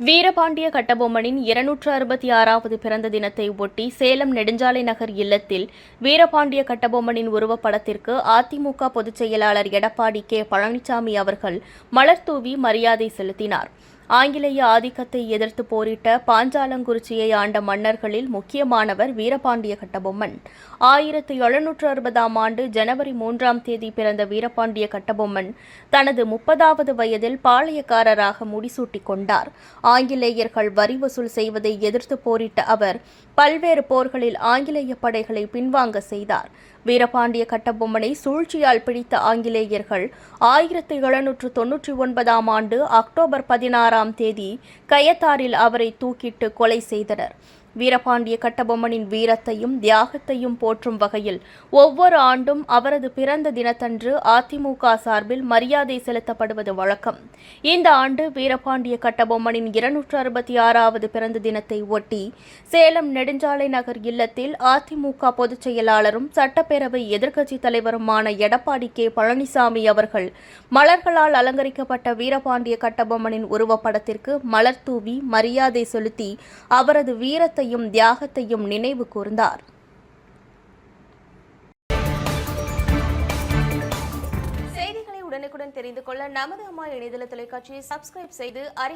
வீரபாண்டிய கட்டபொம்மனின் இருநூற்று அறுபத்தி ஆறாவது பிறந்த தினத்தை ஒட்டி சேலம் நெடுஞ்சாலை நகர் இல்லத்தில் வீரபாண்டிய கட்டபொம்மனின் உருவப்படத்திற்கு அதிமுக பொதுச் செயலாளர் எடப்பாடி கே பழனிசாமி அவர்கள் மலர் தூவி மரியாதை செலுத்தினார். ஆங்கிலேய ஆதிக்கத்தை எதிர்த்து போரிட்ட பாஞ்சாலங்குறிச்சியை ஆண்ட மன்னர்களில் முக்கியமானவர் வீரபாண்டிய கட்டபொம்மன். ஆயிரத்தி எழுநூற்று அறுபதாம் ஆண்டு ஜனவரி மூன்றாம் தேதி பிறந்த வீரபாண்டிய கட்டபொம்மன் தனது முப்பதாவது வயதில் பாளையக்காரராக முடிசூட்டிக் கொண்டார். ஆங்கிலேயர்கள் வரி வசூல் செய்வதை எதிர்த்து போரிட்ட அவர் பல்வேறு போர்களில் ஆங்கிலேய படைகளை பின்வாங்க செய்தார். வீரபாண்டிய கட்டபொம்மனை சூழ்ச்சியால் பிடித்த ஆங்கிலேயர்கள் ஆயிரத்தி எழுநூற்று தொன்னூற்றி ஒன்பதாம் ஆண்டு அக்டோபர் பதினாறாம் தேதி கயத்தாரில் அவரை தூக்கிட்டு கொலை செய்தனர். வீரபாண்டிய கட்டபொம்மனின் வீரத்தையும் தியாகத்தையும் போற்றும் வகையில் ஒவ்வொரு ஆண்டும் அவரது பிறந்த தினத்தன்று அதிமுக சார்பில் மரியாதை செலுத்தப்படுவது வழக்கம். இந்த ஆண்டு வீரபாண்டிய கட்டபொம்மனின் இருநூற்று அறுபத்தி ஆறாவது பிறந்த தினத்தை ஒட்டி சேலம் நெடுஞ்சாலை நகர் இல்லத்தில் அதிமுக பொதுச் செயலாளரும் சட்டப்பேரவை எதிர்க்கட்சித் தலைவருமான எடப்பாடி கே. பழனிசாமி அவர்கள் மலர்களால் அலங்கரிக்கப்பட்ட வீரபாண்டிய கட்டபொம்மனின் உருவப்படத்திற்கு மலர் தூவி மரியாதை செலுத்தி அவரது வீரத்தை வீரத்தையும் தியாகத்தையும் நினைவு கூர்ந்தார். செய்திகளை உடனுக்குடன் தெரிந்து கொள்ள நமது அம்மா இணையதள தொலைக்காட்சியை சப்ஸ்கிரைப் செய்து அறி